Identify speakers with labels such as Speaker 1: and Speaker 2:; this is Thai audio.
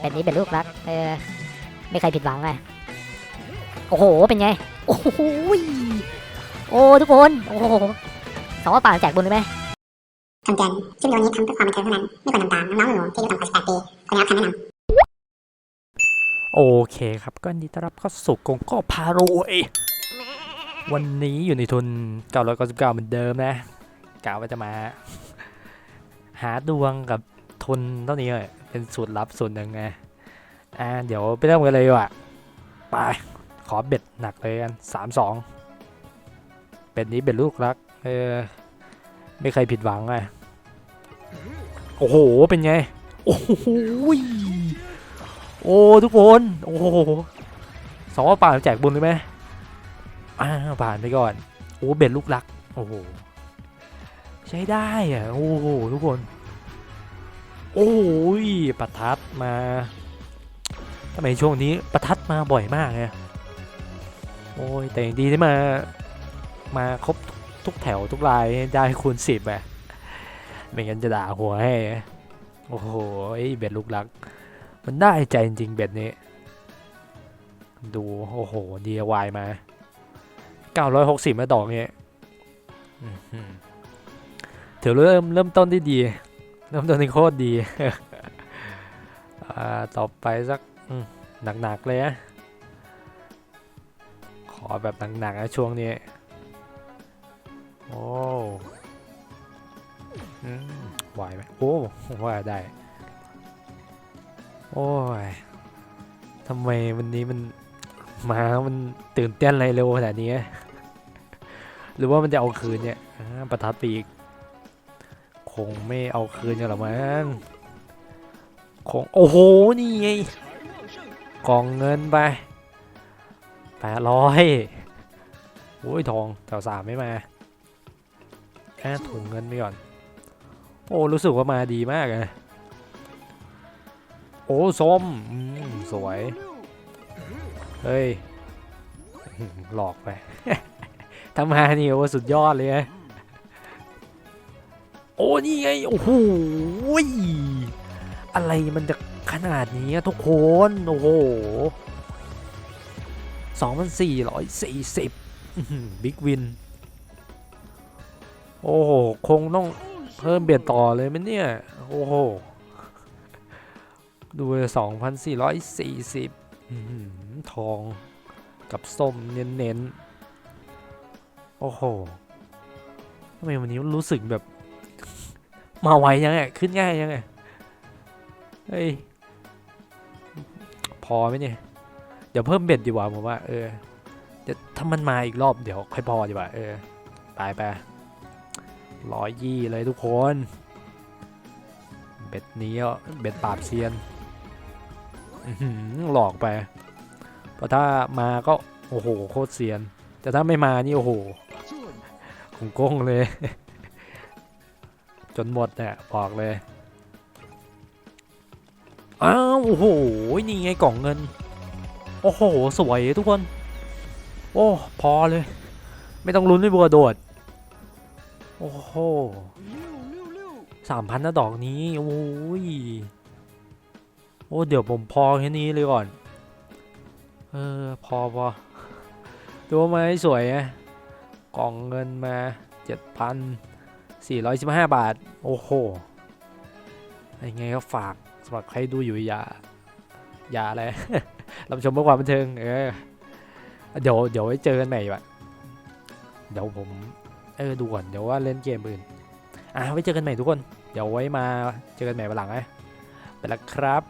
Speaker 1: เป็นนี้เป็นลูกรัก เออ ไม่เคยผิดหวังไงโอ้โห เป็นไง โอ้โหยโอ้ทุกคน โอ้โหสองว่าป่าแจกบุญเลยไหม
Speaker 2: คำเตือนคลิปวิดีโอนี้ทำเพื่อความบันเทิงเท่านั้น ไม่ควรทำตาม น้องๆหนูๆที่อายุต่ำกว่า18ปีควรได้รับคำแนะนำ
Speaker 3: โอเคครับก็ยินดีต้อนรับเข้าสู่กงก็พารวยวันนี้อยู่ในทุน 999 เหมือนเดิมนะกะว่าจะมา หาดวงกับ ทุนเท่านี้เลยเป็นสูตรลับสูตรหนึ่งไงอ่าเดี๋ยวไปเริ่มกันเลยดีกว่ะไปขอเบ็ดหนักเลยกันสามสองเป็ดนี้เป็นลูกรักเออไม่เคยผิดหวังไงโอ้โหเป็นไงโอ้โหโอ้ทุกคนโอ้โหสองว่าป่านแจกบุญเลยไหมอ่าผ่านไปก่อนโอ้เบ็ดลูกรักโอ้โหใช้ได้อะโอ้โหทุกคน โอ้ยประทัดมาทำไมช่วงนี้ประทัดมาบ่อยมากไงโอ้ยแต่อย่างดีที่มา มาครบทุกแถวทุกลายได้คูณสิบอะไม่งั้นจะด่าหัวให้โอ้โหเบ็ดลูกรัก มันได้ใจจริงๆเบ็ดนี้ ดูโอ้โห DIY มา 960มาดอกเนี้อื้อหือถือเริ่มเริ่มต้นได้ดี เริ่มต้นที่โคตรดีอ่าต่อไปสักหนักๆเลยนะขอแบบหนักๆนะช่วงนี้ โอ้อไหวไหมโอ้ว่าได้ โอ้ยทำไมวันนี้มันมา มันตื่นเต้นอะไรเร็วขนาดนี้ หรือว่ามันจะเอาคืนเนี่ยประทัดปีก คงไม่เอาคืนกันหรอกมั้งคง โอ้โห นี่ไงกองเงินไปแปดร้อยโอ้ยทองแถวสามไม่มาแค่ถุงเงินไปก่อน โอ้ รู้สึกว่ามาดีมากเลยโอ้ส้มอืมสวย เฮ้ย หลอกไปทำมานี่โอ้สุดยอดเลยนะ อ้นี่ไง โอ้โหอะไรมันจะขนาดนี้ทุกคน โอ้โหสองพันสี่ร้อยสี่สิบบิ๊กวิน โอ้โห คงต้องเพิ่มเบียดต่อเลยไหมเนี่ย โอ้โห ดูสองพันสี่ร้อยสี่สิบทองกับส้มเน้นๆ โอ้โหทำไมวันนี้รู้สึกแบบ มาไวยังไงขึ้นง่ายยังไงเฮ้ยพอไหมเนี่ย เดี๋ยวเพิ่มเบ็ดดีกว่าผมว่า เออจะถ้ามันมาอีกรอบเดี๋ยวค่อยพอดีกว่า เออไปไปร้อยยี่เลยทุกคน เบ็ดนี้เบ็ดปราบเซียนหลอกไป เพราะถ้ามาก็โอ้โหโคตรเซียน แต่ถ้าไม่มานี่โอ้โหคงโก้งเลย จนหมดเนี่ยบอกเลย อ้าวโอ้โห นี่ไงกล่องเงิน โอ้โห สวยทุกคน โอ้พอเลย ไม่ต้องลุ้นด้วยบัวโดด โอ้โหสามพันนะดอกนี้ โอ้ยโอ้เดี๋ยวผมพอแค่นี้เลยก่อน เออ พอพอดูไม้สวยอะกล่องเงินมาเจ็ดพัน 415 บาท โอ้โหยังไงก็ฝากสำหรับใครดูอยู่อย่า อย่าอะไรรับชมเพื่อความบันเทิง เออ เดี๋ยวเดี๋ยวไว้เจอกันใหม่ว่ะเดี๋ยวผม เออ ดูก่อน เดี๋ยวว่าเล่นเกมอื่น อะไว้เจอกันใหม่ทุกคน เดี๋ยวไว้มาเจอกันใหม่วันหลังนะไปแล้วครับ